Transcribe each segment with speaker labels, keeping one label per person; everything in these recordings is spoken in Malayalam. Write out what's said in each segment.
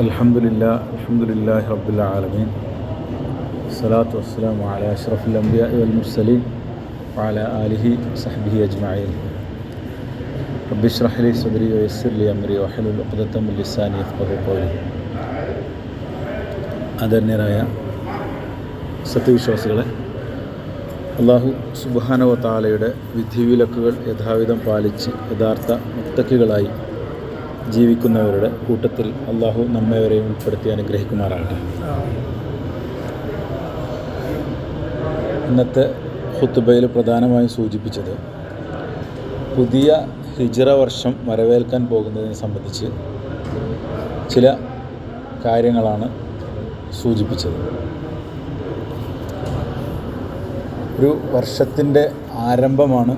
Speaker 1: الحمد لله الحمد لله رب العالمين الصلاة والسلام على أشرف الأنبياء والمرسلين وعلى آله وصحبه أجمعين رب اشرح لي صدري ويسر لي أمري واحلل عقدة من لساني يفقهوا قولي ആദരണീയരായ സത്യവിശ്വാസികളെ അള്ളാഹു സുബാനവ താലയുടെ വിധിവിലക്കുകൾ യഥാവിധം പാലിച്ച് യഥാർത്ഥ മുത്തക്കികളായി ജീവിക്കുന്നവരുടെ കൂട്ടത്തിൽ അള്ളാഹു നമ്മെവരെയും ഉൾപ്പെടുത്തി അനുഗ്രഹിക്കുമാറാകട്ടെ. ഇന്നത്തെ ഹുത്തുബയിൽ പ്രധാനമായും സൂചിപ്പിച്ചത് പുതിയ ഹിജറ വർഷം വരവേൽക്കാൻ പോകുന്നതിനെ സംബന്ധിച്ച് ചില കാര്യങ്ങളാണ് സൂചിപ്പിച്ചത്. ഒരു വർഷത്തിന്റെ ആരംഭമാണ്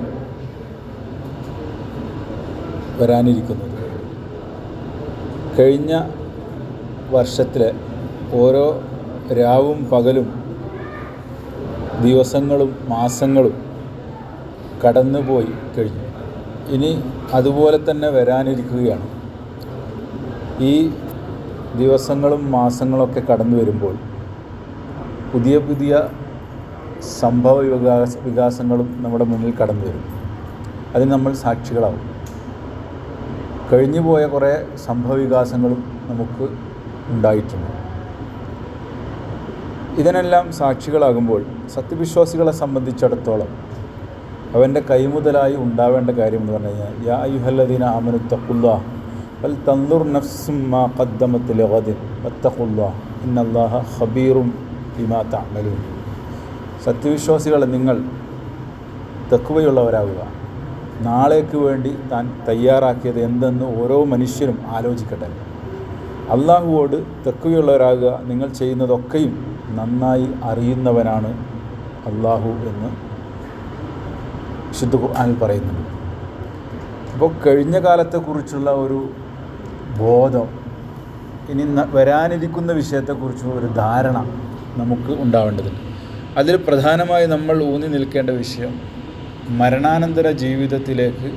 Speaker 1: വരാനിരിക്കുന്നത്. കഴിഞ്ഞ വർഷത്തിലെ ഓരോ രാവും പകലും ദിവസങ്ങളും മാസങ്ങളും കടന്നുപോയി കഴിഞ്ഞു. ഇനി അതുപോലെ തന്നെ വരാനിരിക്കുകയാണ്. ഈ ദിവസങ്ങളും മാസങ്ങളൊക്കെ കടന്നു വരുമ്പോൾ പുതിയ പുതിയ സംഭവ വികാസ വികാസങ്ങളും നമ്മുടെ മുന്നിൽ കടന്നു വരും. അതിന് നമ്മൾ സാക്ഷികളാവും. കഴിഞ്ഞു പോയ കുറേ സംഭവ വികാസങ്ങളും നമുക്ക് ഉണ്ടായിട്ടുണ്ട്. ഇതിനെല്ലാം സാക്ഷികളാകുമ്പോൾ സത്യവിശ്വാസികളെ സംബന്ധിച്ചിടത്തോളം അവന്റെ കൈമുതലായി ഉണ്ടാവേണ്ട കാര്യം എന്ന് പറഞ്ഞു കഴിഞ്ഞാൽ യാ യുഹല്ലദീന അമനു തക്കുല്ലാ വൽ തന്നൂർ നഫ്സും മാ കദ്ദമത്തിൽ വത്തക്കുല്ലാ ഇന്നല്ലാഹ ഖബീറും ബിമാ തഅമലൂൻ. സത്യവിശ്വാസികളെ നിങ്ങൾ തെക്കുവയുള്ളവരാകുക നാളേക്ക് വേണ്ടി താൻ തയ്യാറാക്കിയത് എന്തെന്ന് ഓരോ മനുഷ്യരും ആലോചിക്കട്ടെ. അള്ളാഹുവോട് തെക്കുകയുള്ളവരാകുക നിങ്ങൾ ചെയ്യുന്നതൊക്കെയും നന്നായി അറിയുന്നവനാണ് അള്ളാഹു എന്ന് വിശുദ്ധ ഖുർആാനിൽ പറയുന്നുണ്ട്. അപ്പോൾ കഴിഞ്ഞ കാലത്തെക്കുറിച്ചുള്ള ഒരു ബോധം ഇനി വരാനിരിക്കുന്ന വിഷയത്തെക്കുറിച്ചുള്ള ഒരു ധാരണ നമുക്ക് ഉണ്ടാവേണ്ടതുണ്ട്. അതിൽ പ്രധാനമായി നമ്മൾ ഊന്നി നിൽക്കേണ്ട വിഷയം മരണാനന്തര ജീവിതത്തിലേക്ക്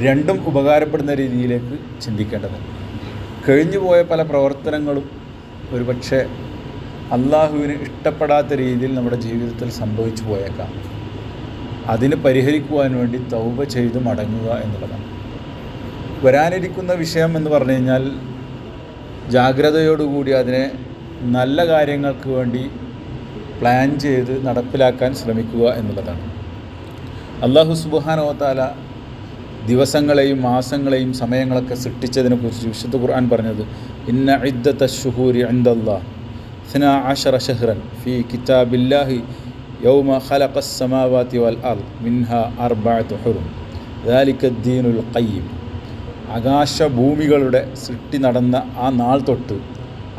Speaker 1: രണ്ടും ഉപകാരപ്പെടുന്ന രീതിയിലേക്ക് ചിന്തിക്കേണ്ടതുണ്ട് കഴിഞ്ഞുപോയ പല പ്രവർത്തനങ്ങളും ഒരുപക്ഷെ അള്ളാഹുവിന് ഇഷ്ടപ്പെടാത്ത രീതിയിൽ നമ്മുടെ ജീവിതത്തിൽ സംഭവിച്ചു പോയേക്കാം. അതിന് പരിഹരിക്കുവാൻ വേണ്ടി തൗബ ചെയ്ത് മടങ്ങുക എന്നുള്ളതാണ്. വരാനിരിക്കുന്ന വിഷയം എന്ന് പറഞ്ഞു കഴിഞ്ഞാൽ ജാഗ്രതയോടുകൂടി അതിനെ നല്ല കാര്യങ്ങൾക്ക് വേണ്ടി പ്ലാൻ ചെയ്ത് നടപ്പിലാക്കാൻ ശ്രമിക്കുക എന്നുള്ളതാണ്. അള്ളാഹു സുബാനോത്താല ദിവസങ്ങളെയും മാസങ്ങളെയും സമയങ്ങളൊക്കെ സൃഷ്ടിച്ചതിനെക്കുറിച്ച് വിശുദ്ധ ഖുർആൻ പറഞ്ഞത് ഇന്ന ഇദ്ദത്ത ഷുഹൂരി അൻദല്ലാഹ് ഫി കിതാബില്ലാഹി യൗമ ഖലഖസ് വൽ മിൻഹ ദീനുൽ ഖയ്യിം. ആകാശഭൂമികളുടെ സൃഷ്ടി നടന്ന ആ നാൾ തൊട്ട്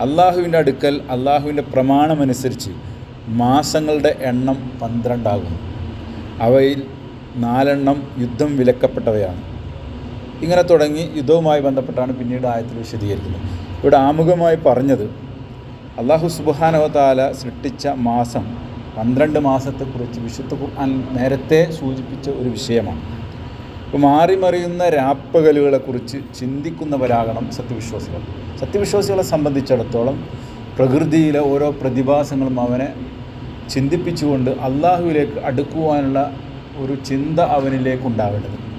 Speaker 1: അള്ളാഹുവിന്റെ അടുക്കൽ അള്ളാഹുവിന്റെ പ്രമാണമനുസരിച്ച് മാസങ്ങളുടെ എണ്ണം പന്ത്രണ്ടാകുന്നു. അവയിൽ നാലെണ്ണം യുദ്ധം വിലക്കപ്പെട്ടവയാണ്. ഇങ്ങനെ തുടങ്ങി യുദ്ധവുമായി ബന്ധപ്പെട്ടാണ് പിന്നീട് ആയത്തിൽ വിശദീകരിക്കുന്നത്. ഇവിടെ ആമുഖമായി പറഞ്ഞത് അള്ളാഹു സുബാനവതാല സൃഷ്ടിച്ച മാസം പന്ത്രണ്ട് മാസത്തെക്കുറിച്ച് വിശുദ്ധ ഖുർആൻ നേരത്തെ സൂചിപ്പിച്ച ഒരു വിഷയമാണ്. ഇപ്പോൾ മാറി മറിയുന്ന രാപ്പകലുകളെക്കുറിച്ച് ചിന്തിക്കുന്നവരാകണം സത്യവിശ്വാസികൾ. സത്യവിശ്വാസികളെ സംബന്ധിച്ചിടത്തോളം പ്രകൃതിയിലെ ഓരോ പ്രതിഭാസങ്ങളും അവനെ ചിന്തിപ്പിച്ചുകൊണ്ട് അള്ളാഹുവിലേക്ക് അടുക്കുവാനുള്ള ഒരു ചിന്ത അവനിലേക്ക് ഉണ്ടാവേണ്ടത്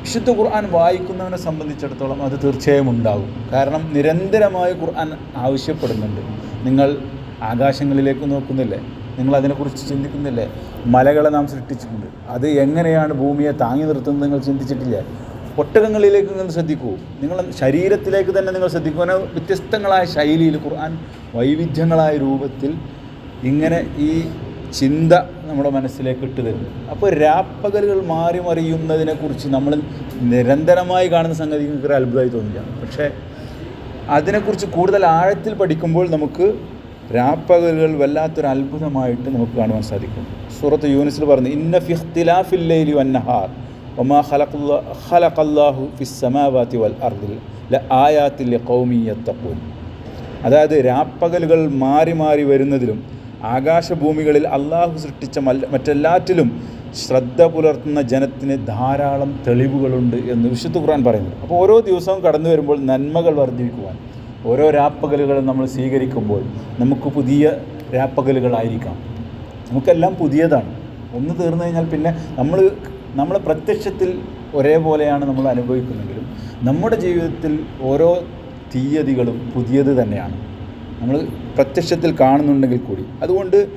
Speaker 1: വിശുദ്ധ ഖുർആൻ വായിക്കുന്നവനെ സംബന്ധിച്ചിടത്തോളം അത് തീർച്ചയായും ഉണ്ടാകും. കാരണം നിരന്തരമായി ഖുർആൻ ആവശ്യപ്പെടുന്നുണ്ട്. നിങ്ങൾ ആകാശങ്ങളിലേക്ക് നോക്കുന്നില്ലേ? നിങ്ങൾ അതിനെക്കുറിച്ച് ചിന്തിക്കുന്നില്ലേ? മലകളെ നാം സൃഷ്ടിച്ചിട്ടുണ്ട്. അത് എങ്ങനെയാണ് ഭൂമിയെ താങ്ങി നിർത്തുന്നത് നിങ്ങൾ ചിന്തിച്ചിട്ടില്ല? ഒട്ടകങ്ങളിലേക്ക് നിങ്ങൾ ശ്രദ്ധിക്കൂ. നിങ്ങൾ ശരീരത്തിലേക്ക് തന്നെ നിങ്ങൾ ശ്രദ്ധിക്കൂ. അങ്ങനെ വ്യത്യസ്തങ്ങളായ ശൈലിയിൽ ഖുർആൻ വൈവിധ്യങ്ങളായ രൂപത്തിൽ ഇങ്ങനെ ഈ ചിന്ത നമ്മുടെ മനസ്സിലേക്ക് ഇട്ട് തരുന്നു. അപ്പോൾ രാപ്പകലുകൾ മാറി മറിയുന്നതിനെക്കുറിച്ച് നമ്മൾ നിരന്തരമായി കാണുന്ന സംഗതി ഒരു അത്ഭുതമായി തോന്നില്ല. പക്ഷേ അതിനെക്കുറിച്ച് കൂടുതൽ ആഴത്തിൽ പഠിക്കുമ്പോൾ നമുക്ക് രാപ്പകലുകൾ വല്ലാത്തൊരു അത്ഭുതമായിട്ട് നമുക്ക് കാണുവാൻ സാധിക്കും. സൂറത്ത് യൂനിസിൽ പറഞ്ഞു ഇന്ന ഫിഖ്തിലാഫില്ലൈലി വന്നഹാർ ഒമാ ഖലഖുല്ലാ ഖലഖല്ലാഹു വൽ അർദിൽ ല ആയാത്തിൽ കൗമിയത്തപ്പൂൻ അതായത് രാപ്പകലുകൾ മാറി മാറി വരുന്നതിലും ആകാശഭൂമികളിൽ അള്ളാഹു സൃഷ്ടിച്ച മറ്റെല്ലാറ്റിലും ശ്രദ്ധ പുലർത്തുന്ന ജനത്തിന് ധാരാളം തെളിവുകളുണ്ട് എന്ന് വിശുദ്ധ ഖുർആൻ പറയുന്നു. അപ്പോൾ ഓരോ ദിവസവും കടന്നു വരുമ്പോൾ നന്മകൾ വർദ്ധിക്കുവാൻ ഓരോ രാപ്പകലുകളും നമ്മൾ സ്വീകരിക്കുമ്പോൾ നമുക്ക് പുതിയ രാപ്പകലുകളായിരിക്കാം. നമുക്കെല്ലാം പുതിയതാണ്. ഒന്ന് തീർന്നു കഴിഞ്ഞാൽ പിന്നെ നമ്മൾ നമ്മളെ പ്രത്യക്ഷത്തിൽ ഒരേപോലെയാണ് നമ്മൾ അനുഭവിക്കുന്നെങ്കിലും നമ്മുടെ ജീവിതത്തിൽ ഓരോ തീയതികളും പുതിയത് തന്നെയാണ്. നമ്മൾ പ്രത്യക്ഷത്തിൽ കാണുന്നുണ്ടെങ്കിൽ കൂടി. അതുകൊണ്ട്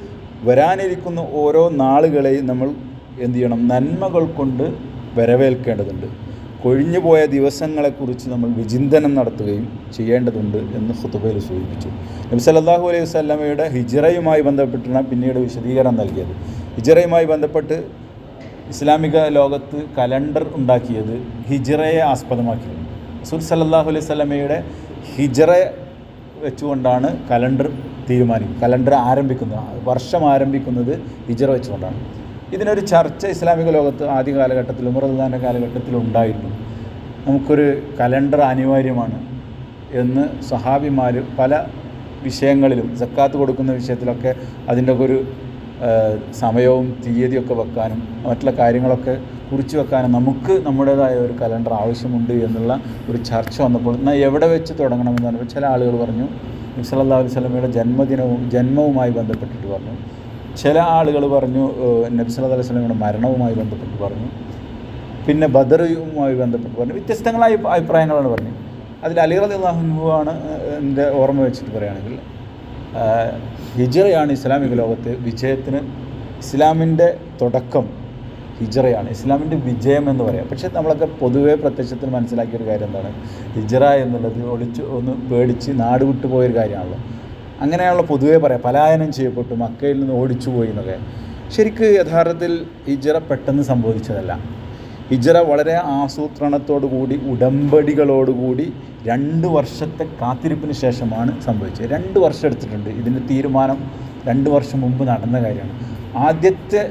Speaker 1: വരാനിരിക്കുന്ന ഓരോ നാളുകളെയും നമ്മൾ എന്ത് ചെയ്യണം? നന്മകൾ കൊണ്ട് വരവേൽക്കേണ്ടതുണ്ട്. കൊഴിഞ്ഞുപോയ ദിവസങ്ങളെക്കുറിച്ച് നമ്മൾ വിചിന്തനം നടത്തുകയും ചെയ്യേണ്ടതുണ്ട് എന്ന് ഖുതുബയിൽ സൂചിപ്പിച്ചു. നബി സല്ലല്ലാഹു അലൈഹി വസ്ലമയുടെ ഹിജറയുമായി ബന്ധപ്പെട്ടാണ് പിന്നീട് വിശദീകരണം നൽകിയത്. ഹിജറയുമായി ബന്ധപ്പെട്ട് ഇസ്ലാമിക ലോകത്ത് കലണ്ടർ ഉണ്ടാക്കിയത് ഹിജറയെ ആസ്പദമാക്കിയിരുന്നു. റസൂൽ സല്ലല്ലാഹു അലൈഹി വസല്ലമയുടെ ഹിജ്റ വെച്ചുകൊണ്ടാണ് കലണ്ടർ തീരുമാനിക്കുന്നത്. കലണ്ടർ ആരംഭിക്കുന്നത്. വർഷം ആരംഭിക്കുന്നത് ഹിജ്റ വെച്ചുകൊണ്ടാണ്. ഇതിനൊരു ചർച്ച ഇസ്ലാമിക ലോകത്ത് ആദ്യ കാലഘട്ടത്തിൽ ഉമർദാന്റെ കാലഘട്ടത്തിൽ ഉണ്ടായിരുന്നു. നമുക്കൊരു കലണ്ടർ അനിവാര്യമാണ് എന്ന് സഹാബിമാർ പല വിഷയങ്ങളിലും സക്കാത്ത് കൊടുക്കുന്ന വിഷയത്തിലൊക്കെ അതിന്റെ ഒരു സമയവും തീയതിയൊക്കെ വെക്കാനും മറ്റുള്ള കാര്യങ്ങളൊക്കെ കുറിച്ച് വെക്കാനും നമുക്ക് നമ്മുടേതായ ഒരു കലണ്ടർ ആവശ്യമുണ്ട് എന്നുള്ള ഒരു ചർച്ച വന്നപ്പോൾ എന്നാൽ എവിടെ വെച്ച് തുടങ്ങണമെന്ന് പറഞ്ഞപ്പോൾ ചില ആളുകൾ പറഞ്ഞു സല്ലല്ലാഹു അലൈഹി വസല്ലമയുടെ ജന്മദിനവും ജന്മവുമായി ബന്ധപ്പെട്ടിട്ട് പറഞ്ഞു. ചില ആളുകൾ പറഞ്ഞു നബി സല്ലല്ലാഹു അലൈഹി വസല്ലമയുടെ മരണവുമായി ബന്ധപ്പെട്ട് പറഞ്ഞു. പിന്നെ ബദറുമായി ബന്ധപ്പെട്ട് പറഞ്ഞു. വ്യത്യസ്തങ്ങളായ അഭിപ്രായങ്ങളാണ് പറഞ്ഞു അതിൽ അലി റലി അള്ളാഹുനുവാണ് എന്റെ ഓർമ്മ വെച്ചിട്ട് പറയുകയാണെങ്കിൽ ഹിജ്റയാണ് ഇസ്ലാമിക ലോകത്ത് വിജയത്തിന് ഇസ്ലാമിന്റെ തുടക്കം ഹിജറയാണ് ഇസ്ലാമിന്റെ വിജയം എന്ന് പറയാം. പക്ഷേ നമ്മളൊക്കെ പൊതുവേ പ്രത്യക്ഷത്തിൽ മനസ്സിലാക്കിയ ഒരു കാര്യം എന്താണ്? ഹിജറ എന്നുള്ളത് ഒളിച്ച് ഒന്ന് പേടിച്ച് നാട് വിട്ടു പോയൊരു കാര്യമാണല്ലോ. അങ്ങനെയുള്ള പൊതുവേ പറയാം പലായനം ചെയ്യപ്പെട്ടു മക്കയിൽ നിന്ന് ഓടിച്ചു പോയി എന്നൊക്കെ. ശരിക്ക് യഥാർത്ഥത്തിൽ ഹിജറ പെട്ടെന്ന് സംഭവിച്ചതല്ല. ഹിജ്റ വളരെ ആസൂത്രണത്തോടുകൂടി ഉടമ്പടികളോടുകൂടി രണ്ട് വർഷത്തെ കാത്തിരിപ്പിന് ശേഷമാണ് സംഭവിച്ചത്. രണ്ട് വർഷം എടുത്തിട്ടുണ്ട്. ഇതിന്റെ തീരുമാനം രണ്ട് വർഷം മുമ്പ് നടന്ന കാര്യമാണ്. ആദ്യത്തെ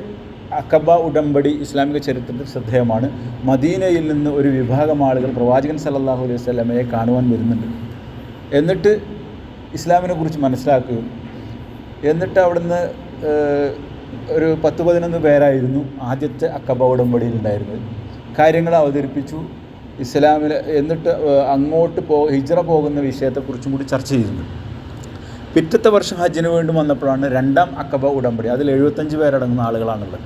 Speaker 1: അക്കബ ഉടമ്പടി ഇസ്ലാമിക ചരിത്രത്തിൽ ശ്രദ്ധേയമാണ്. മദീനയിൽ നിന്ന് ഒരു വിഭാഗം ആളുകൾ പ്രവാചകൻ സല്ലല്ലാഹു അലൈഹി സ്വലമയെ കാണുവാൻ വരുന്നുണ്ട്. എന്നിട്ട് ഇസ്ലാമിനെ കുറിച്ച് മനസ്സിലാക്കുകയും എന്നിട്ട് അവിടുന്ന് ഒരു പത്ത് പതിനൊന്ന് പേരായിരുന്നു ആദ്യത്തെ അക്കബ ഉടമ്പടിയിൽ ഉണ്ടായിരുന്നത്. കാര്യങ്ങൾ അവതരിപ്പിച്ചു. ഇസ്ലാമിൽ എന്നിട്ട് അങ്ങോട്ട് പോ ഹിജ്റ പോകുന്ന വിഷയത്തെക്കുറിച്ചും കൂടി ചർച്ച ചെയ്യുന്നു പിറ്റത്തെ വർഷം ഹജ്ജിന് വേണ്ടി വന്നപ്പോഴാണ് രണ്ടാം അക്കബ ഉടമ്പടി. അതിൽ എഴുപത്തഞ്ച് പേരടങ്ങുന്ന ആളുകളാണുള്ളത്.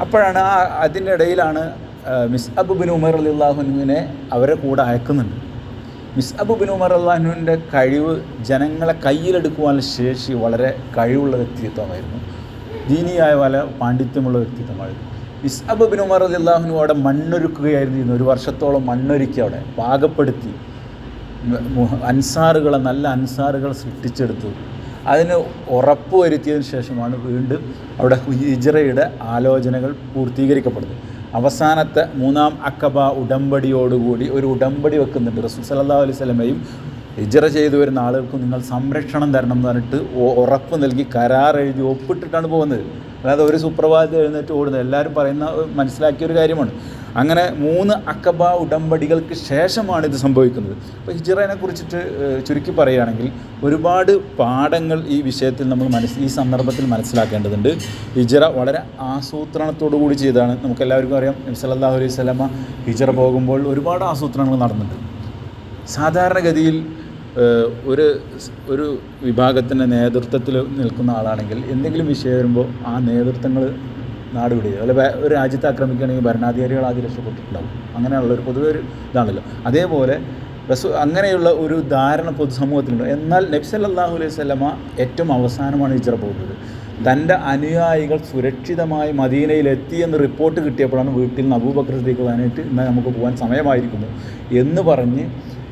Speaker 1: അപ്പോഴാണ് ആ അതിനിടയിലാണ് മിസ് അബു ബിൻ ഉമർ അലി അള്ളാഹുനുവിനെ അവരെ കൂടെ അയക്കുന്നുണ്ട്. മിസ് അബു ബിൻ ഉമർ അള്ളാഹുനുവിന്റെ കഴിവ് ജനങ്ങളെ കയ്യിലെടുക്കുവാനുള്ള ശേഷി വളരെ കഴിവുള്ള വ്യക്തിത്വമായിരുന്നു. ദീനിയായ പല പാണ്ഡിത്യമുള്ള വ്യക്തിത്വമായിരുന്നു. മിസ് അബു ബിൻ ഉമർ അലി അള്ളാഹുനു അവിടെ മണ്ണൊരുക്കുകയായിരുന്നു ഒരു വർഷത്തോളം മണ്ണൊരുക്കി അവിടെ പാകപ്പെടുത്തി. അൻസാറുകളെ നല്ല അൻസാറുകൾ സൃഷ്ടിച്ചെടുത്തു. അതിന് ഉറപ്പ് വരുത്തിയതിന് ശേഷമാണ് വീണ്ടും അവിടെ ഹിജ്റയുടെ ആലോചനകൾ പൂർത്തീകരിക്കപ്പെടുന്നത്. അവസാനത്തെ മൂന്നാം അക്കബ ഉടമ്പടിയോടുകൂടി ഒരു ഉടമ്പടി വെക്കുന്നുണ്ട്. റസൂൽ സല്ലാ അലൈവലമയും ഹിജ്റ ചെയ്തു വരുന്ന ആളുകൾക്ക് നിങ്ങൾ സംരക്ഷണം തരണം എന്ന് പറഞ്ഞിട്ട് ഉറപ്പ് നൽകി കരാർ എഴുതി ഒപ്പിട്ടിട്ടാണ് പോകുന്നത്. അല്ലാതെ ഒരു സുപ്രഭാതത്തിൽ എഴുന്നേറ്റ് ഓടുന്നത് എല്ലാവരും പറയുന്ന മനസ്സിലാക്കിയ ഒരു കാര്യമാണ്. അങ്ങനെ മൂന്ന് അക്കബ ഉടമ്പടികൾക്ക് ശേഷമാണ് ഇത് സംഭവിക്കുന്നത്. അപ്പോൾ ഹിജ്റനെ കുറിച്ചിട്ട് ചുരുക്കി പറയുകയാണെങ്കിൽ ഒരുപാട് പാഠങ്ങൾ ഈ വിഷയത്തിൽ നമ്മൾ മനസ്സ് ഈ സന്ദർഭത്തിൽ മനസ്സിലാക്കേണ്ടതുണ്ട്. ഹിജറ വളരെ ആസൂത്രണത്തോടു കൂടി ചെയ്തതാണ്. നമുക്കെല്ലാവർക്കും അറിയാം നബി സല്ലല്ലാഹു അലൈഹി വസല്ലമ ഹിജറ പോകുമ്പോൾ ഒരുപാട് ആസൂത്രണങ്ങൾ നടന്നിട്ടുണ്ട്. സാധാരണഗതിയിൽ ഒരു ഒരു വിഭാഗത്തിന്റെ നേതൃത്വത്തിൽ നിൽക്കുന്ന ആളാണെങ്കിൽ എന്തെങ്കിലും വിഷയം വരുമ്പോൾ ആ നേതൃത്വങ്ങൾ നാടുവിടുക അല്ല അല്ലെ ഒരു രാജ്യത്തെ ആക്രമിക്കുകയാണെങ്കിൽ ഭരണാധികാരികൾ ആദ്യം രക്ഷപ്പെട്ടിട്ടുണ്ടാവും. അങ്ങനെയുള്ള ഒരു പൊതുവെ ഒരു ഇതാണല്ലോ. അതേപോലെ റസൂ അങ്ങനെയുള്ള ഒരു ധാരണ പൊതുസമൂഹത്തിലുണ്ട്. എന്നാൽ നബ്സ് അല്ലാഹു അലൈഹി വസല്ലമ ഏറ്റവും അവസാനമാണ് ഹിജ്റ പോകുന്നത്. തന്റെ അനുയായികൾ സുരക്ഷിതമായി മദീനയിൽ എത്തിയെന്ന് റിപ്പോർട്ട് കിട്ടിയപ്പോഴാണ് വീട്ടിൽ നിന്ന് അബൂബക്കർ വന്നിട്ട് എന്നാൽ നമുക്ക് പോകാൻ സമയമായിരിക്കുന്നു എന്ന് പറഞ്ഞ്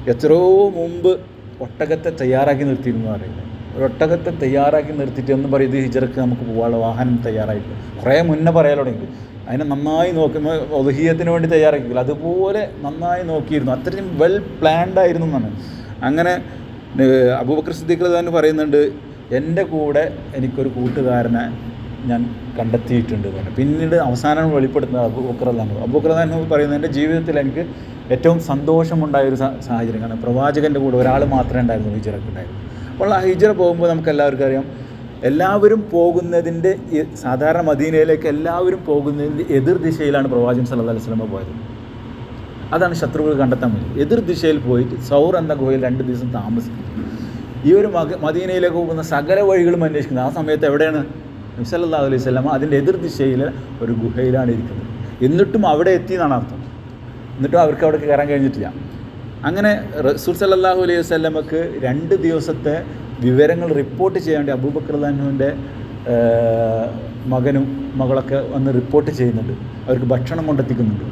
Speaker 1: എത്രയോ മുമ്പ് ഒട്ടകത്തെ തയ്യാറാക്കി നിർത്തിയിരുന്നു പറയുന്നത്. ഒരു ഒട്ടകത്തെ തയ്യാറാക്കി നിർത്തിയിട്ട് എന്ന് ഇത് ഹിജറക്ക് നമുക്ക് പോകാനുള്ള വാഹനം തയ്യാറായിട്ട്. കുറേ മുന്നേ പറയാൻ തുടങ്ങി അതിനെ നന്നായി നോക്കുമ്പോൾ ഒതുഹീയത്തിന് വേണ്ടി തയ്യാറാക്കിയില്ല അതുപോലെ നന്നായി നോക്കിയിരുന്നു. അത്രയും വെൽ പ്ലാൻഡ് ആയിരുന്നു എന്നാണ്. അങ്ങനെ അബൂബക്കർ സിദ്ദീഖ് തന്നെ പറയുന്നുണ്ട് എന്റെ കൂടെ എനിക്കൊരു കൂട്ടുകാരനെ ഞാൻ കണ്ടെത്തിയിട്ടുണ്ട് പിന്നെ പിന്നീട് അവസാനം വെളിപ്പെടുത്തുന്നത് അബൂബക്കർ അള്ളഹാനു പറയുന്നത് എന്റെ ജീവിതത്തിൽ എനിക്ക് ഏറ്റവും സന്തോഷമുണ്ടായ ഒരു സാഹചര്യം സാഹചര്യമാണ് പ്രവാചകന്റെ കൂടെ ഒരാൾ മാത്രമേ ഉണ്ടായിരുന്നു ഹിജറക്ക് ഉണ്ടായിരുന്നു അപ്പോൾ ആ ഹിജറ പോകുമ്പോൾ നമുക്ക് എല്ലാവർക്കും അറിയാം എല്ലാവരും പോകുന്നതിന്റെ സാധാരണ മദീനയിലേക്ക് എല്ലാവരും പോകുന്നതിന്റെ എതിർ ദിശയിലാണ് പ്രവാചകൻ സല്ലല്ലാഹു അലൈഹി വസല്ലം പോയത്. അതാണ് ശത്രുക്കൾ കണ്ടെത്താൻ പറ്റും എതിർ ദിശയിൽ പോയിട്ട് സൗർ എന്ന ഗുഹയിൽ രണ്ട് ദിവസം താമസിക്കും ഈ ഒരു മദീനയിലേക്ക് പോകുന്ന സകല വഴികളും അന്വേഷിക്കുന്നത്. ആ സമയത്ത് എവിടെയാണ്? നബ്സല്ലാ അലൈഹി സ്വലാമ അതിന്റെ എതിർ ദിശയിൽ ഒരു ഗുഹയിലാണ് ഇരിക്കുന്നത്. എന്നിട്ടും അവിടെ എത്തി എന്നാണ് അർത്ഥം. എന്നിട്ടും അവർക്ക് അവിടെ കയറാൻ കഴിഞ്ഞിട്ടില്ല. അങ്ങനെ റസൂൽ സല്ലാഹു അലൈഹി വസല്ലമക്ക് രണ്ട് ദിവസത്തെ വിവരങ്ങൾ റിപ്പോർട്ട് ചെയ്യാൻ വേണ്ടി അബൂബക്കർ അള്ളാഹുവിന്റെ മകനും മകളൊക്കെ വന്ന് റിപ്പോർട്ട് ചെയ്യുന്നുണ്ട്. അവർക്ക് ഭക്ഷണം കൊണ്ടെത്തിക്കുന്നുണ്ട്.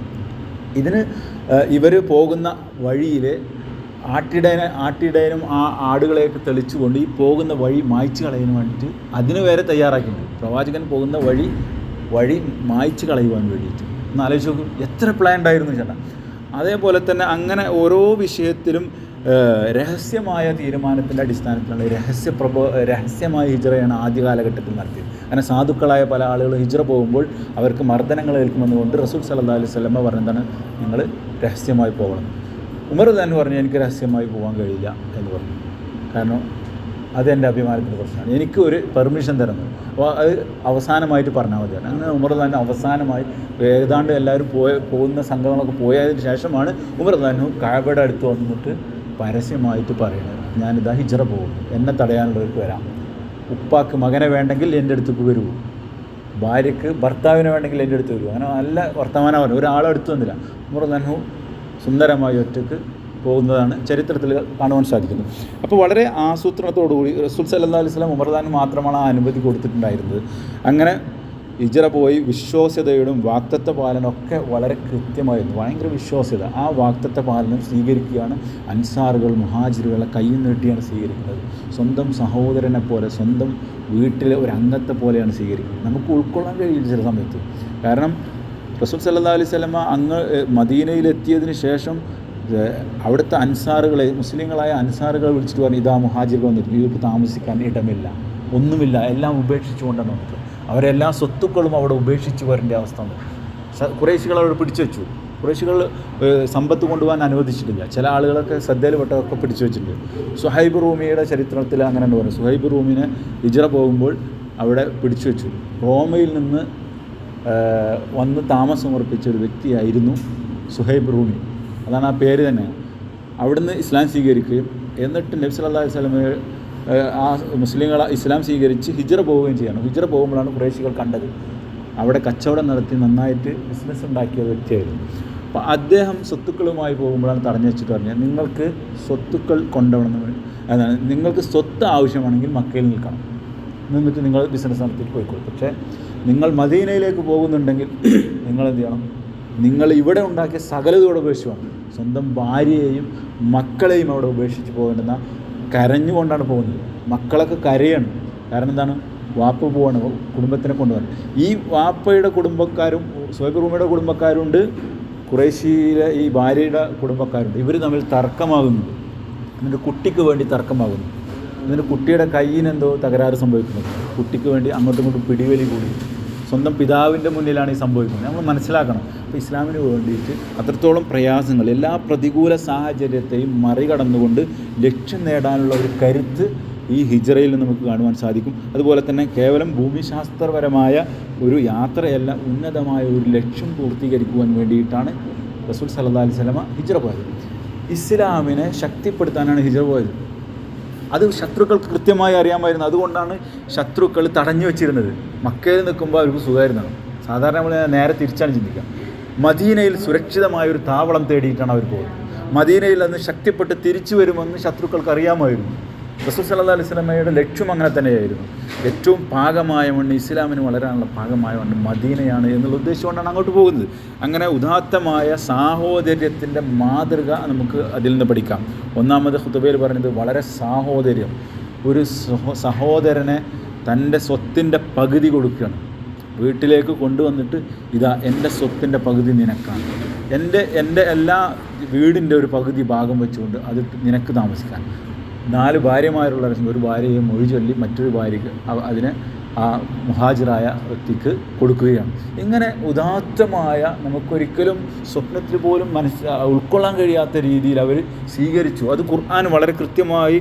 Speaker 1: ഇതിന് ഇവർ പോകുന്ന വഴിയിൽ ആട്ടിടയനെ ആട്ടിടയനും ആ ആടുകളെയൊക്കെ തെളിച്ചുകൊണ്ട് ഈ പോകുന്ന വഴി മായ്ച്ചു കളയാൻ വേണ്ടിയിട്ട് അതിന് വരെ തയ്യാറാക്കിയിട്ടുണ്ട്. പ്രവാചകൻ പോകുന്ന വഴി വഴി മായ്ച്ചു കളയുവാൻ വേണ്ടിയിട്ട്. ഒന്ന് ആലോചിച്ച് നോക്കും എത്ര പ്ലാൻ ഉണ്ടായിരുന്നു ചേട്ടാ. അതേപോലെ തന്നെ അങ്ങനെ ഓരോ വിഷയത്തിലും രഹസ്യമായ തീരുമാനത്തിന്റെ അടിസ്ഥാനത്തിലുള്ള രഹസ്യ പ്രബോ രഹസ്യമായ ഹിജറയാണ് ആദ്യ കാലഘട്ടത്തിൽ നടത്തിയത്. അങ്ങനെ സാധുക്കളായ പല ആളുകളും ഹിജറ പോകുമ്പോൾ അവർക്ക് മർദ്ദനങ്ങൾ ഏൽക്കുമെന്നുകൊണ്ട് റസൂൽ സല്ലാ അലൈഹി സ്വലമ്മ പറഞ്ഞതാണ് നിങ്ങൾ രഹസ്യമായി പോകണം. ഉമർ തന്നെ പറഞ്ഞു എനിക്ക് രഹസ്യമായി പോകാൻ കഴിയില്ല എന്ന് പറഞ്ഞു. കാരണം അത് എന്റെ അഭിമാനത്തിന്റെ പ്രശ്നമാണ്. എനിക്ക് ഒരു പെർമിഷൻ തരുന്നു. അപ്പോൾ അത് അവസാനമായിട്ട് പറഞ്ഞാൽ മതിയാണ് അങ്ങനെ ഉമർ താൻ അവസാനമായി ഏതാണ്ട് എല്ലാവരും പോയ പോകുന്ന സംഘങ്ങളൊക്കെ പോയതിന് ശേഷമാണ് ഉമർ തന്നെ കാബയുടെ അടുത്ത് വന്നിട്ട് പരസ്യമായിട്ട് പറയുന്നത് ഞാനിതാ ഹിജറ പോകും എന്നെ തടയാനുള്ളവർക്ക് വരാം. ഉപ്പാക്ക് മകനെ വേണ്ടെങ്കിൽ എന്റെ അടുത്തേക്ക് വരൂ. ഭാര്യയ്ക്ക് ഭർത്താവിനെ വേണ്ടെങ്കിൽ എന്റെ അടുത്ത് വരൂ. അങ്ങനെ നല്ല വർത്തമാനം പറഞ്ഞു. ഒരാളെ അടുത്ത് വന്നില്ല. ഉമർ തന്നെ സുന്ദരമായി ഒറ്റയ്ക്ക് പോകുന്നതാണ് ചരിത്രത്തിൽ കാണുവാൻ സാധിക്കുന്നത്. അപ്പോൾ വളരെ ആസൂത്രണത്തോടുകൂടി റസൂൽ സല്ലാ അലൈഹി വസല്ലം ഉമർദാൻ മാത്രമാണ് ആ അനുമതി കൊടുത്തിട്ടുണ്ടായിരുന്നത്. അങ്ങനെ ഇജറ പോയി വിശ്വാസ്യതയോടും വാക്തത്വ പാലനമൊക്കെ വളരെ കൃത്യമായിരുന്നു. ഭയങ്കര വിശ്വാസ്യത. ആ വാക്തത്വ പാലനം സ്വീകരിക്കുകയാണ് അൻസാറുകൾ മുഹാജിറുകളെ കൈ നീട്ടിയാണ് സ്വീകരിക്കുന്നത്. സ്വന്തം സഹോദരനെ പോലെ സ്വന്തം വീട്ടിലെ ഒരു അംഗത്തെ പോലെയാണ് സ്വീകരിക്കുന്നത്. നമുക്ക് ഉൾക്കൊള്ളാൻ കഴിയില്ല ചില സമയത്ത്. കാരണം റസൂൽ സല്ലാ അലൈഹി സ്വലമ അങ്ങ് മദീനയിലെത്തിയതിന് ശേഷം അവിടുത്തെ അൻസാറുകളെ മുസ്ലിങ്ങളായ അൻസാറുകളെ വിളിച്ചിട്ട് പറഞ്ഞു ഇതാ മുഹാജിറുകൾ വന്നിട്ട് ഇവർക്ക് താമസിക്കാൻ ഇടമില്ല ഒന്നുമില്ല എല്ലാം ഉപേക്ഷിച്ചുകൊണ്ടാണ് വന്നത്. അവരെല്ലാ സ്വത്തുക്കളും അവിടെ ഉപേക്ഷിച്ച് വരേണ്ട അവസ്ഥ വന്നു. കുറേശികൾ അവിടെ പിടിച്ചു വെച്ചു. കുറേശികൾ സമ്പത്ത് കൊണ്ടുപോകാൻ അനുവദിച്ചിട്ടില്ല. ചില ആളുകളൊക്കെ ശ്രദ്ധയിൽപ്പെട്ടതൊക്കെ പിടിച്ചു വെച്ചിട്ടുണ്ട്. സുഹൈബ് റൂമിയുടെ ചരിത്രത്തിൽ അങ്ങനെ പറയുന്നത് സുഹൈബ് റൂമിനെ ഇജറ പോകുമ്പോൾ അവിടെ പിടിച്ചു വെച്ചു. റോമയിൽ നിന്ന് വന്ന് താമസം ഉറപ്പിച്ച ഒരു വ്യക്തിയായിരുന്നു സുഹൈബ് റൂമി. അതാണ് ആ പേര് തന്നെ. അവിടുന്ന് ഇസ്ലാം സ്വീകരിക്കുകയും എന്നിട്ട് നബി സല്ലല്ലാഹു ഏഹ് ആ മുസ്ലിങ്ങൾ ഇസ്ലാം സ്വീകരിച്ച് ഹിജറ പോവുകയും ചെയ്യണം. ഹിജറ പോകുമ്പോഴാണ് കുറേശികൾ കണ്ടത്. അവിടെ കച്ചവടം നടത്തി നന്നായിട്ട് ബിസിനസ് ഉണ്ടാക്കിയ വ്യക്തിയായിരുന്നു. അപ്പോൾ അദ്ദേഹം സ്വത്തുക്കളുമായി പോകുമ്പോഴാണ് തടഞ്ഞു വെച്ചിട്ട് പറഞ്ഞത് നിങ്ങൾക്ക് സ്വത്തുക്കൾ കൊണ്ടുപോകണം അതാണ് നിങ്ങൾക്ക് സ്വത്ത് ആവശ്യമാണെങ്കിൽ മക്കയിൽ നിൽക്കണം. നിന്നിട്ട് നിങ്ങൾ ബിസിനസ് നടത്തിയിട്ട് പോയിക്കോളും. പക്ഷേ നിങ്ങൾ മദീനയിലേക്ക് പോകുന്നുണ്ടെങ്കിൽ നിങ്ങൾ എന്ത് ചെയ്യണം? നിങ്ങൾ ഇവിടെ ഉണ്ടാക്കിയ സകലതും ഇവിടെ ഉപേക്ഷിച്ച് പോകണം. സ്വന്തം ഭാര്യയെയും മക്കളെയും അവിടെ ഉപേക്ഷിച്ച് പോകേണ്ടുന്ന കരഞ്ഞുകൊണ്ടാണ് പോകുന്നത്. മക്കളൊക്കെ കരയാണ്. കാരണം എന്താണ്? വാപ്പ പോവാണ്. കുടുംബത്തിനെ കൊണ്ടുപോകാൻ ഈ വാപ്പയുടെ കുടുംബക്കാരും സോയബ് റൂമയുടെ കുടുംബക്കാരുണ്ട്. കുറേശ്ശിയിലെ ഈ ഭാര്യയുടെ കുടുംബക്കാരുണ്ട്. ഇവർ തമ്മിൽ തർക്കമാകുന്നുണ്ട് എന്നിട്ട് കുട്ടിക്ക് വേണ്ടി തർക്കമാകുന്നു. എന്നിട്ട് കുട്ടിയുടെ കയ്യിനെന്തോ തകരാറ് സംഭവിക്കുന്നത് കുട്ടിക്ക് വേണ്ടി അങ്ങോട്ടും ഇങ്ങോട്ടും പിടിവലി കൂടി. സ്വന്തം പിതാവിന്റെ മുന്നിലാണ് ഈ സംഭവിക്കുന്നത്. നമ്മൾ മനസ്സിലാക്കണം. അപ്പോൾ ഇസ്ലാമിന് വേണ്ടിയിട്ട് അത്രത്തോളം പ്രയാസങ്ങൾ എല്ലാ പ്രതികൂല സാഹചര്യത്തെയും മറികടന്നുകൊണ്ട് ലക്ഷ്യം നേടാനുള്ള ഒരു കരുത്ത് ഈ ഹിജറയിൽ നമുക്ക് കാണുവാൻ സാധിക്കും. അതുപോലെ തന്നെ കേവലം ഭൂമിശാസ്ത്രപരമായ ഒരു യാത്രയല്ല ഉന്നതമായ ഒരു ലക്ഷ്യം പൂർത്തീകരിക്കുവാൻ വേണ്ടിയിട്ടാണ് റസൂൽ സല്ലാ അലൈഹി സ്വലമ ഹിജറ പോയത്. ഇസ്ലാമിനെ ശക്തിപ്പെടുത്താനാണ് ഹിജറ പോയത്. അത് ശത്രുക്കൾ കൃത്യമായി അറിയാമായിരുന്നു അതുകൊണ്ടാണ് ശത്രുക്കൾ തടഞ്ഞു വെച്ചിരുന്നത്. മക്കയിൽ നിൽക്കുമ്പോൾ അവർക്ക് സുഖമായിരുന്നാണ് സാധാരണ നമ്മൾ നേരെ തിരിച്ചാണ് ചിന്തിക്കുക. മദീനയിൽ സുരക്ഷിതമായ ഒരു താവളം തേടിയിട്ടാണ് അവർ പോകുന്നത്. മദീനയിൽ അന്ന് ശക്തിപ്പെട്ട് തിരിച്ചു വരുമെന്ന് ശത്രുക്കൾക്ക് അറിയാമായിരുന്നു. റസൂൽ സല്ലല്ലാഹു അലൈഹി സ്വലമയുടെ ലക്ഷ്യം അങ്ങനെ തന്നെയായിരുന്നു. ഏറ്റവും പാകമായ മണ്ണ് ഇസ്ലാമിന് വളരാനുള്ള പാകമായ മണ്ണ് മദീനയാണ് എന്നുള്ള ഉദ്ദേശം കൊണ്ടാണ് അങ്ങോട്ട് പോകുന്നത്. അങ്ങനെ ഉദാത്തമായ സാഹോദര്യത്തിന്റെ മാതൃക നമുക്ക് അതിൽ നിന്ന് പഠിക്കാം. ഒന്നാമത് ഹുത്തുബയിൽ പറഞ്ഞത് വളരെ സാഹോദര്യം. ഒരു സഹോദരനെ തന്റെ സ്വത്തിന്റെ പകുതി കൊടുക്കുകയാണ്. വീട്ടിലേക്ക് കൊണ്ടുവന്നിട്ട് ഇതാ എന്റെ സ്വത്തിന്റെ പകുതി നിനക്കാണ്. എന്റെ എന്റെ എല്ലാ വീടിന്റെ ഒരു പകുതി ഭാഗം വെച്ചുകൊണ്ട് അത് നിനക്ക് താമസിക്കാൻ. നാല് ഭാര്യമാരുള്ള ഒരു ഭാര്യയെ മൊഴി ചൊല്ലി മറ്റൊരു ഭാര്യയ്ക്ക് അതിനെ ആ മുഹാജിറായ വ്യക്തിക്ക് കൊടുക്കുകയാണ്. ഇങ്ങനെ ഉദാത്തമായ നമുക്കൊരിക്കലും സ്വപ്നത്തിൽ പോലും മനസ്സ് ഉൾക്കൊള്ളാൻ കഴിയാത്ത രീതിയിൽ അവർ സ്വീകരിച്ചു. അത് ഖുർആൻ വളരെ കൃത്യമായി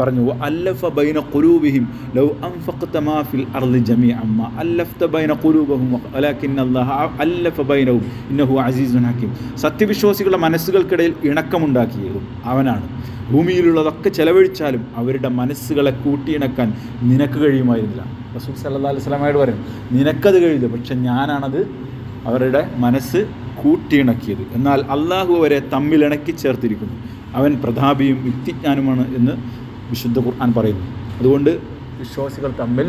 Speaker 1: പറഞ്ഞു. അല്ലഫ ബൈന ഖുലൂബിഹിം ലൗ അൻഫഖത മാ ഫിൽ അർളി ജമീഅൻ. മാ അല്ലഫത ബൈന കുരൂബഹും അലാഖിൻ അല്ലാഹ അല്ലഫ ബൈനവും ഇന്നഹു അസീസുൻ ഹക്കീം. സത്യവിശ്വാസികളുടെ മനസ്സുകൾക്കിടയിൽ ഇണക്കമുണ്ടാക്കിയതും അവനാണ്. ഭൂമിയിലുള്ളതൊക്കെ ചെലവഴിച്ചാലും അവരുടെ മനസ്സുകളെ കൂട്ടിയിണക്കാൻ നിനക്ക് കഴിയുമായിരുന്നില്ല. റസൂൽ സല്ലാ അലൈഹി വസല്ലമയോട് പറയും നിനക്കത് കഴിയില്ല പക്ഷെ ഞാനാണത് അവരുടെ മനസ്സ് കൂട്ടിയിണക്കിയത്. എന്നാൽ അള്ളാഹു അവരെ തമ്മിലിണക്കി ചേർത്തിരിക്കുന്നു. അവൻ പ്രതാപിയും യുക്തിജ്ഞാനുമാണ് എന്ന് വിശുദ്ധ ഖുർആൻ പറയുന്നു. അതുകൊണ്ട് വിശ്വാസികൾ തമ്മിൽ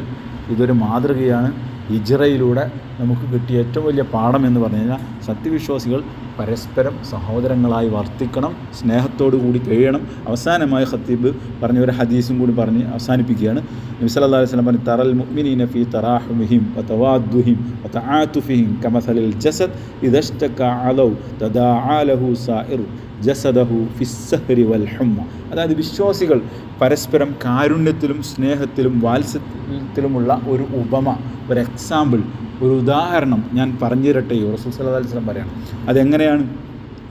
Speaker 1: ഇതൊരു മാതൃകയാണ്. ഇജറയിലൂടെ നമുക്ക് കിട്ടിയ ഏറ്റവും വലിയ പാഠം എന്ന് പറഞ്ഞു കഴിഞ്ഞാൽ സത്യവിശ്വാസികൾ പരസ്പരം സഹോദരങ്ങളായി വർത്തിക്കണം സ്നേഹത്തോടു കൂടി കഴിയണം. അവസാനമായി ഖത്തീബ് പറഞ്ഞ ഒരു ഹദീസും കൂടി പറഞ്ഞ് അവസാനിപ്പിക്കുകയാണ്. നബി സല്ലല്ലാഹു അലൈഹി വസല്ലം പറഞ്ഞു തറൽ മുഅ്മിനീന ഫീ തറാഹുമിഹിം വതവാദ്ദുഹിം വതആതുഫിഹിം കമസലിൽ ജസദ് ഇദഷ്തക അലൗ തദാഅലഹു സായിറു ജസദഹു ഫിസ്സഹരി വൽ ഹുമ്മ. അതായത് വിശ്വാസികൾ പരസ്പരം കാരുണ്യത്തിലും സ്നേഹത്തിലും വാത്സല്യത്തിലുമുള്ള ഒരു ഉപമ ഒരു എക്സാമ്പിൾ ഒരു ഉദാഹരണം ഞാൻ പറഞ്ഞു തരട്ടെയോ റസൂൽ സല്ലല്ലാഹു അലൈഹി വസല്ലം പറയണം. അതെങ്ങനെയാണ്?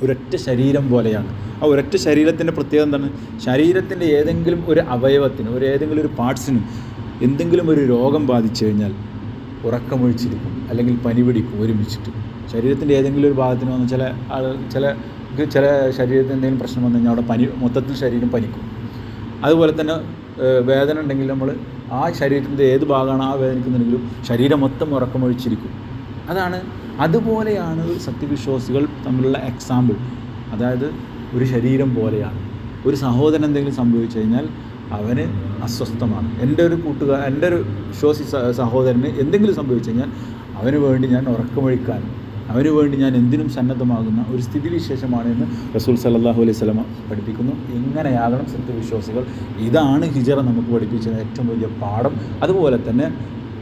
Speaker 1: ഒരൊറ്റ ശരീരം പോലെയാണ്. ആ ഒരൊറ്റ ശരീരത്തിന്റെ പ്രത്യേകത എന്താണ്? ശരീരത്തിന്റെ ഏതെങ്കിലും ഒരു അവയവത്തിന് ഒരു ഏതെങ്കിലും ഒരു പാർട്സിന് എന്തെങ്കിലും ഒരു രോഗം ബാധിച്ചു കഴിഞ്ഞാൽ ഉറക്കമൊഴിച്ചിരിക്കും അല്ലെങ്കിൽ പനി പിടിക്കും ഒരുമിച്ചിട്ട്. ശരീരത്തിന്റെ ഏതെങ്കിലും ഒരു ഭാഗത്തിന് വന്ന് ചില ആൾ ചില ചില ശരീരത്തിന് എന്തെങ്കിലും പ്രശ്നം വന്നു കഴിഞ്ഞാൽ അവിടെ പനി മൊത്തത്തിൽ ശരീരം പനിക്കും. അതുപോലെ തന്നെ വേദന ഉണ്ടെങ്കിൽ നമ്മൾ ആ ശരീരത്തിന്റെ ഏത് ഭാഗമാണ് ആ വേദനിക്കുന്നുണ്ടെങ്കിലും ശരീരം മൊത്തം ഉറക്കമൊഴിച്ചിരിക്കും അതാണ് അതുപോലെയാണ് സത്യവിശ്വാസികൾ തമ്മിലുള്ള എക്സാമ്പിൾ അതായത് ഒരു ശരീരം പോലെയാണ്. ഒരു സഹോദരൻ എന്തെങ്കിലും സംഭവിച്ചു കഴിഞ്ഞാൽ അവന് അസ്വസ്ഥമാണ്. എന്റെ ഒരു കൂട്ടുകാർ എന്റെ ഒരു വിശ്വാസി സഹോദരന് എന്തെങ്കിലും സംഭവിച്ചു കഴിഞ്ഞാൽ അവന് വേണ്ടി ഞാൻ ഉറക്കമൊഴിക്കാൻ അവന് വേണ്ടി ഞാൻ എന്തിനും സന്നദ്ധമാകുന്ന ഒരു സ്ഥിതിവിശേഷമാണ് എന്ന് റസൂൽ സല്ലല്ലാഹു അലൈഹി സ്വലമ പഠിപ്പിക്കുന്നു. എങ്ങനെയാകണം സത്യവിശ്വാസികൾ? ഇതാണ് ഹിജറ നമുക്ക് പഠിപ്പിച്ച ഏറ്റവും വലിയ പാഠം. അതുപോലെ തന്നെ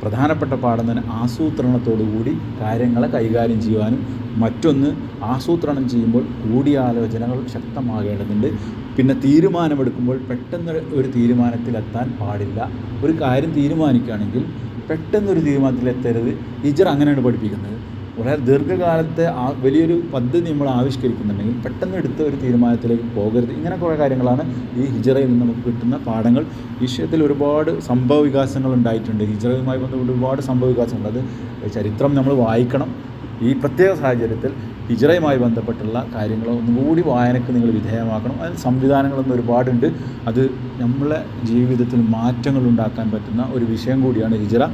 Speaker 1: പ്രധാനപ്പെട്ട പാഠം തന്നെ ആസൂത്രണത്തോടുകൂടി കാര്യങ്ങളെ കൈകാര്യം ചെയ്യുവാനും മറ്റൊന്ന് ആസൂത്രണം ചെയ്യുമ്പോൾ കൂടിയാലോചനകൾ ശക്തമാകേണ്ടതുണ്ട്. പിന്നെ തീരുമാനമെടുക്കുമ്പോൾ പെട്ടെന്ന് ഒരു തീരുമാനത്തിലെത്താൻ പാടില്ല. ഒരു കാര്യം തീരുമാനിക്കുകയാണെങ്കിൽ പെട്ടെന്നൊരു തീരുമാനത്തിലെത്തരുത്. ഹിജർ അങ്ങനെയാണ് പഠിപ്പിക്കുന്നത്. വളരെ ദീർഘകാലത്തെ ആ വലിയൊരു പദ്ധതി നമ്മൾ ആവിഷ്കരിക്കുന്നുണ്ടെങ്കിൽ പെട്ടെന്ന് എടുത്ത ഒരു തീരുമാനത്തിലേക്ക് പോകരുത്. ഇങ്ങനെ കുറേ കാര്യങ്ങളാണ് ഈ ഹിജറയിൽ നിന്ന് നമുക്ക് കിട്ടുന്ന പാഠങ്ങൾ. വിഷയത്തിൽ ഒരുപാട് സംഭവ വികാസങ്ങൾ ഉണ്ടായിട്ടുണ്ട്. ഹിജറയുമായി ബന്ധപ്പെട്ട് ഒരുപാട് സംഭവ വികാസങ്ങൾ. അത് ചരിത്രം നമ്മൾ വായിക്കണം. ഈ പ്രത്യേക സാഹചര്യത്തിൽ ഹിജറയുമായി ബന്ധപ്പെട്ടുള്ള കാര്യങ്ങൾ ഒന്നുകൂടി വായനക്ക് നിങ്ങൾ വിധേയമാക്കണം. അതിൽ സംവിധാനങ്ങളൊന്നും ഒരുപാടുണ്ട്. അത് നമ്മളെ ജീവിതത്തിൽ മാറ്റങ്ങൾ ഉണ്ടാക്കാൻ പറ്റുന്ന ഒരു വിഷയം കൂടിയാണ് ഹിജറ.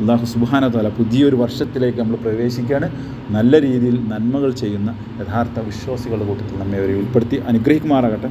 Speaker 1: അള്ളാഹു സുബാന താല പുതിയൊരു വർഷത്തിലേക്ക് നമ്മൾ പ്രവേശിക്കുകയാണ്. നല്ല രീതിയിൽ നന്മകൾ ചെയ്യുന്ന യഥാർത്ഥ വിശ്വാസികളുടെ കൂട്ടത്തിൽ നമ്മെ അവരെ ഉൾപ്പെടുത്തി. അനുഗ്രഹിക്കുമാറാകട്ടെ.